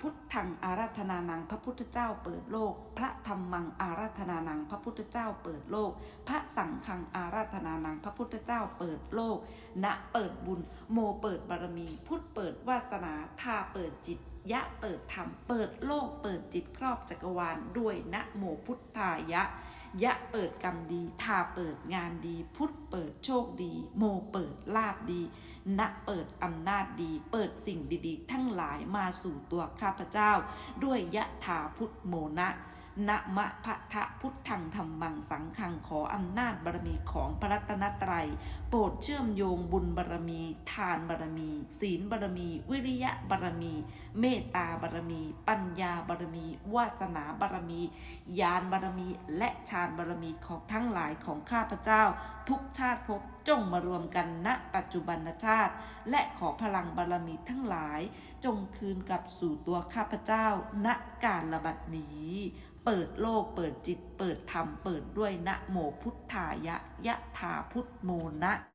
พุทธังอาราธนานังพระพุทธเจ้าเปิดโลก พระธรรมังอาราธนานังพระพุทธเจ้าเปิดโลก พระสังฆังอาราธนานังพระพุทธเจ้าเปิดโลก ณเปิดบุญ โมเปิดบารมี พุทธเปิดวาสนาทาเปิดจิต ยะเปิดธรรม เปิดโลก เปิดจิตครอบจักรวาลด้วยนะโมพุทธายะ ยะเปิดกรรมดีทาเปิดงานดี พุทธเปิดโชคดี โมเปิดลาบดี ณเปิดอำนาจดี เปิดสิ่งดีๆ ทั้งหลายมาสู่ตัวข้าพเจ้า ด้วยยะถาพุทธโมนะ นะมะพะทะพุทธังธรรมังสังฆังขออำนาจบารมีของพระรัตนตรัย โปรดเชื่อมโยงบุญบารมี ทานบารมี ศีลบารมี วิริยะบารมี เมตตาบารมี ปัญญาบารมี วาสนาบารมีญาณบารมี และฌานบารมีของทั้งหลายของข้าพเจ้า ทุกชาติภพจงมารวมกันณปัจจุบันชาติ และขอพลังบารมีทั้งหลาย จงคืนกลับสู่ตัวข้าพเจ้าณการระบัดนี้เปิดโลก เปิดจิต เปิดธรรม เปิดด้วยนะโมพุทธายะยะถาพุทโมนะ